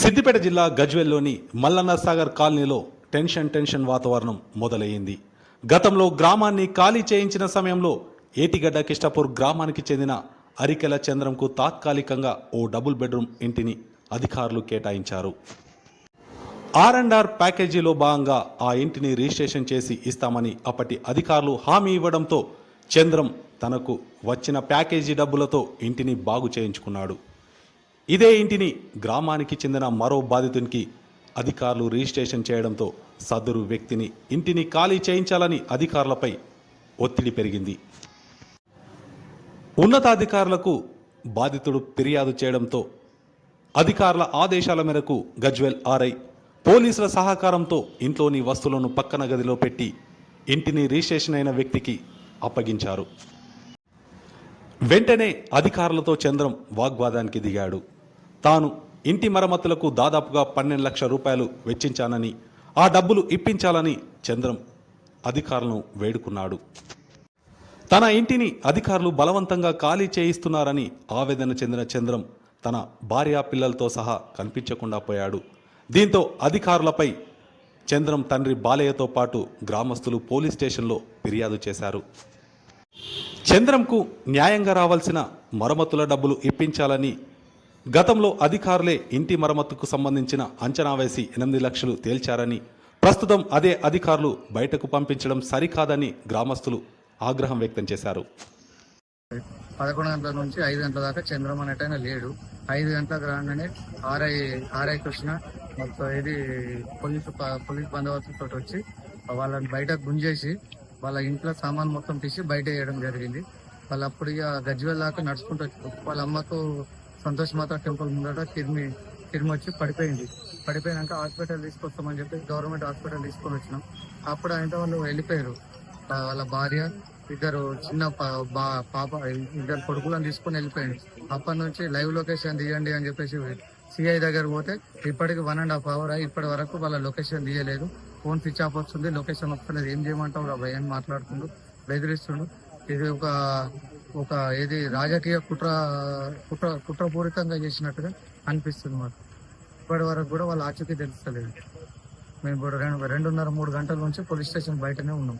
సిద్దిపేట జిల్లా గజ్వెల్లోని మల్లన్న సాగర్ కాలనీలో tension tension వాతావరణం మొదలయ్యింది. గతంలో గ్రామాన్ని ఖాళీ చేయించిన సమయంలో ఏటిగడ్డ కిష్టపూర్ గ్రామానికి చెందిన అరికెల చంద్రంకు తాత్కాలికంగా ఓ డబుల్ బెడ్రూమ్ ఇంటిని అధికారులు కేటాయించారు. ఆర్ అండ్ ఆర్ ప్యాకేజీలో భాగంగా ఆ ఇంటిని రిజిస్ట్రేషన్ చేసి ఇస్తామని అప్పటి అధికారులు హామీ ఇవ్వడంతో చంద్రం తనకు వచ్చిన ప్యాకేజీ డబ్బులతో ఇంటిని బాగు చేయించుకున్నాడు. ఇదే ఇంటిని గ్రామానికి చెందిన మరో బాధితునికి అధికారులు రిజిస్ట్రేషన్ చేయడంతో సదరు వ్యక్తిని ఇంటిని ఖాళీ చేయించాలని అధికారులపై ఒత్తిడి పెరిగింది. ఉన్నతాధికారులకు బాధితుడు ఫిర్యాదు చేయడంతో అధికారుల ఆదేశాల మేరకు గజ్వెల్ ఆర్ఐ పోలీసుల సహకారంతో ఇంట్లోని వస్తువులను పక్కన గదిలో పెట్టి ఇంటిని రిజిస్ట్రేషన్ అయిన వ్యక్తికి అప్పగించారు. వెంటనే అధికారులతో చంద్రం వాగ్వాదానికి దిగాడు. తాను ఇంటి మరమ్మతులకు దాదాపుగా పన్నెండు లక్షల రూపాయలు వెచ్చించానని ఆ డబ్బులు ఇప్పించాలని చంద్రం అధికారులను వేడుకున్నాడు. తన ఇంటిని అధికారులు బలవంతంగా ఖాళీ చేయిస్తున్నారని ఆవేదన చెందిన చంద్రం తన భార్య పిల్లలతో సహా కనిపించకుండా పోయాడు. దీంతో అధికారులపై చంద్రం తండ్రి బాలయ్యతో పాటు గ్రామస్తులు పోలీస్ స్టేషన్లో ఫిర్యాదు చేశారు. చంద్రంకు న్యాయంగా రావాల్సిన మరమ్మతుల డబ్బులు ఇప్పించాలని గతంలో అధికారులే ఇంటి మరమ్మతుకు సంబంధించిన అంచనా వేసి ఎనిమిది లక్షలు తేల్చారని ప్రస్తుతం అదే అధికారులు బయటకు పంపించడం సరికాదని గ్రామస్తులు ఆగ్రహం వ్యక్తం చేశారు. పదకొండు గంటల నుంచి ఐదు గంటల దాకా చంద్రం అనేటైనా లేడు. ఐదు గంటల రాగానే ఆర్ఐ ఆర్ఐ కృష్ణ మొత్తం ఇది పోలీసు పోలీస్ బందోబస్తు వచ్చి వాళ్ళని బయట గుంజేసి వాళ్ళ ఇంట్లో సామాన్ మొత్తం తీసి బయట వేయడం జరిగింది. వాళ్ళు అప్పుడు ఇక గజ్వేల్ దాకా నడుచుకుంటూ వాళ్ళ అమ్మకు సంతోష్మాత టెంపుల్ ముందట కిర్మి కిర్మి వచ్చి పడిపోయింది. పడిపోయాక హాస్పిటల్ తీసుకొస్తామని చెప్పి గవర్నమెంట్ హాస్పిటల్ తీసుకొని వచ్చినాం. అప్పుడు ఆయన వాళ్ళు వెళ్ళిపోయారు. వాళ్ళ భార్య ఇద్దరు చిన్న బా- పాప ఇద్దరు కొడుకులను తీసుకొని వెళ్ళిపోయింది. అప్పటి నుంచి లైవ్ లొకేషన్ తీయండి అని చెప్పేసి సిఐ దగ్గర పోతే ఇప్పటికి వన్ అండ్ హాఫ్ అవర్ ఇప్పటి వరకు వాళ్ళ లొకేషన్ తీయలేదు. ఫోన్ స్విచ్ ఆఫ్ వస్తుంది లొకేషన్ వస్తలేదు. ఏం చేయమంటావు రా భయ్ మాట్లాడుతుండు బెదిరిస్తుండు. ఇది ఒక ఒక ఏది రాజకీయ కుట్ర కుట్ర కుట్రపూరితంగా చేసినట్టుగా అనిపిస్తుంది మాకు. ఇప్పటి వరకు కూడా వాళ్ళ ఆచూకీ తెలుస్తలేదు. మేము ఇప్పుడు రెండు రెండున్నర మూడు గంటల నుంచి పోలీస్ స్టేషన్ బయటనే ఉన్నాం.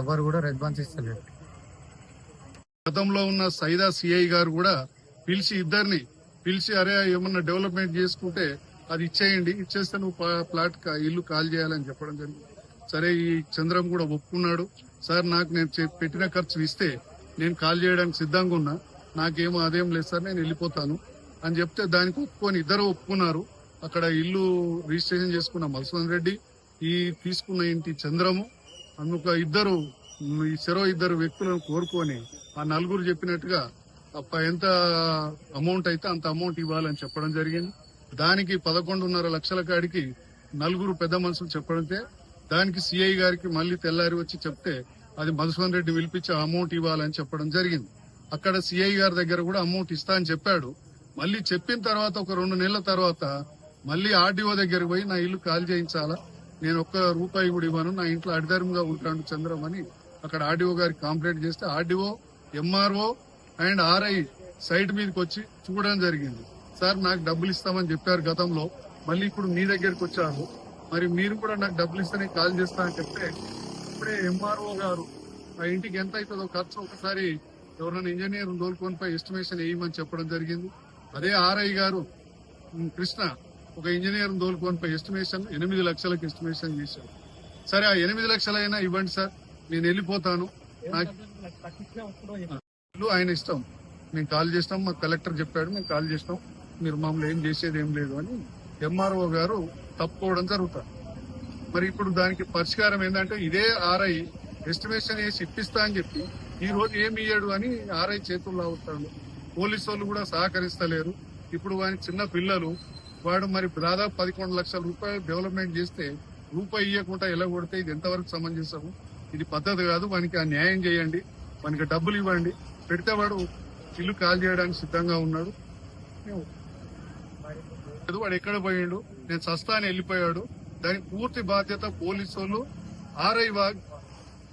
ఎవరు కూడా రెస్పాన్స్ ఇస్తలేదు. గతంలో ఉన్న సైదా సిఐ గారు కూడా పిలిచి ఇద్దరిని పిలిచి అరే ఏమన్నా డెవలప్మెంట్ చేసుకుంటే అది ఇచ్చేయండి ఇచ్చేస్తే నువ్వు ప్లాట్ ఇల్లు కాల్ చేయాలని చెప్పడం జరిగింది. సరే ఈ చంద్రం కూడా ఒప్పుకున్నాడు. సార్ నాకు నేను పెట్టిన ఖర్చు ఇస్తే నేను కాల్ చేయడానికి సిద్ధంగా ఉన్నా. నాకేమో అదేం లేదు సార్ నేను వెళ్ళిపోతాను అని చెప్తే దానికి ఒప్పుకొని ఇద్దరు ఒప్పుకున్నారు. అక్కడ ఇల్లు రిజిస్ట్రేషన్ చేసుకున్న మధుసూదన్ రెడ్డి ఈ తీసుకున్న ఇంటి చంద్రము అందుక ఇద్దరు ఈ చెరో ఇద్దరు వ్యక్తులను కోరుకొని ఆ నలుగురు చెప్పినట్టుగా అప్ప ఎంత అమౌంట్ అయితే అంత అమౌంట్ ఇవ్వాలని చెప్పడం జరిగింది. దానికి పదకొండున్నర లక్షల కాడికి నలుగురు పెద్ద మనుషులు చెప్పడంతే దానికి సిఐ గారికి మళ్ళీ తెల్లారి వచ్చి చెప్తే అది మధుసూదన్ రెడ్డి పిలిపించి ఆ అమౌంట్ ఇవ్వాలని చెప్పడం జరిగింది. అక్కడ సిఐ గారి దగ్గర కూడా అమౌంట్ ఇస్తా అని చెప్పాడు. మళ్ళీ చెప్పిన తర్వాత ఒక రెండు నెలల తర్వాత మళ్ళీ ఆర్డీఓ దగ్గరకు పోయి నా ఇల్లు కాల్ చేయించాలా? నేను ఒక్క రూపాయి కూడా ఇవ్వను. నా ఇంట్లో అడిదారంగా ఉంటాను చంద్రం అని అక్కడ ఆర్డీఓ గారికి కంప్లైంట్ చేస్తే RDO MRO and RI site మీదకి వచ్చి చూడడం జరిగింది. సార్ నాకు డబ్బులు ఇస్తామని చెప్పారు గతంలో. మళ్ళీ ఇప్పుడు మీ దగ్గరికి వచ్చారు. మరి మీరు కూడా నాకు డబ్బులు ఇస్తేనే కాల్ చేస్తా అని చెప్తే ఇప్పుడే ఎంఆర్ఓ గారు ఆ ఇంటికి ఎంత అవుతుందో ఖర్చు ఒకసారి ఎవరైనా ఇంజనీర్ దోలుకొని పై ఎస్టిమేషన్ వేయమని చెప్పడం జరిగింది. అదే ఆర్ఐ గారు కృష్ణ ఒక ఇంజనీర్ దోలుకొని పై ఎస్టిమేషన్ ఎనిమిది లక్షలకు ఎస్టిమేషన్ చేశారు. సరే ఆ ఎనిమిది లక్షలైనా ఇవ్వండి సార్ నేను వెళ్ళిపోతాను. నాకు ఆయన ఇష్టం. మేము కాల్ చేస్తాం మాకు కలెక్టర్ చెప్పాడు మేము కాల్ చేస్తాం. మీరు మమ్మల్ని ఏం చేసేది ఏం లేదు అని ఎంఆర్ఓ గారు తప్పుకోవడం జరుగుతుంది. మరి ఇప్పుడు దానికి పరిష్కారం ఏంటంటే ఇదే ఆర్ఐ ఎస్టిమేషన్ వేసి ఇప్పిస్తా అని చెప్పి ఈ రోజు ఏమి ఇయ్యాడు అని ఆర్ఐ చేతుల్లో అవుతాడు పోలీసు వాళ్ళు కూడా సహకరిస్తలేరు. ఇప్పుడు వాని చిన్న పిల్లలు వాడు మరి దాదాపు పదకొండు లక్షల రూపాయలు డెవలప్మెంట్ చేస్తే రూపాయి ఇవ్వకుండా ఎలా కొడితే ఇది ఎంతవరకు సమంజసము? ఇది పద్ధతి కాదు వానికి ఆ న్యాయం చేయండి వానికి డబ్బులు ఇవ్వండి. పెడితే వాడు ఇల్లు కాల్ చేయడానికి సిద్ధంగా ఉన్నాడు. లేదు, వాడు ఎక్కడ పోయిండు? నేను సస్తా అని వెళ్ళిపోయాడు. దానికి పూర్తి బాధ్యత పోలీసు వాళ్ళు ఆర్ఐ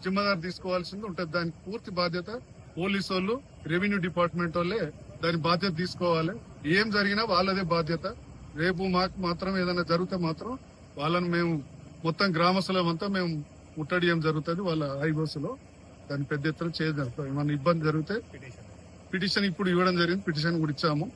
జిమ్మదారు తీసుకోవాల్సింది ఉంటుంది. దానికి పూర్తి బాధ్యత పోలీసు వాళ్ళు రెవెన్యూ డిపార్ట్మెంట్ వాళ్ళే దాని బాధ్యత తీసుకోవాలి. ఏం జరిగినా వాళ్ళదే బాధ్యత. రేపు మాకు మాత్రం ఏదైనా జరిగితే మాత్రం వాళ్ళని మేము మొత్తం గ్రామస్తులమంతా మేము ముట్టడియం జరుగుతుంది వాళ్ళ హైబోస్లో. దాన్ని పెద్ద ఎత్తున చేయడం ఏమన్నా ఇబ్బంది జరిగితే పిటిషన్ ఇప్పుడు ఇవ్వడం జరిగింది. పిటిషన్ కూడా ఇచ్చాము.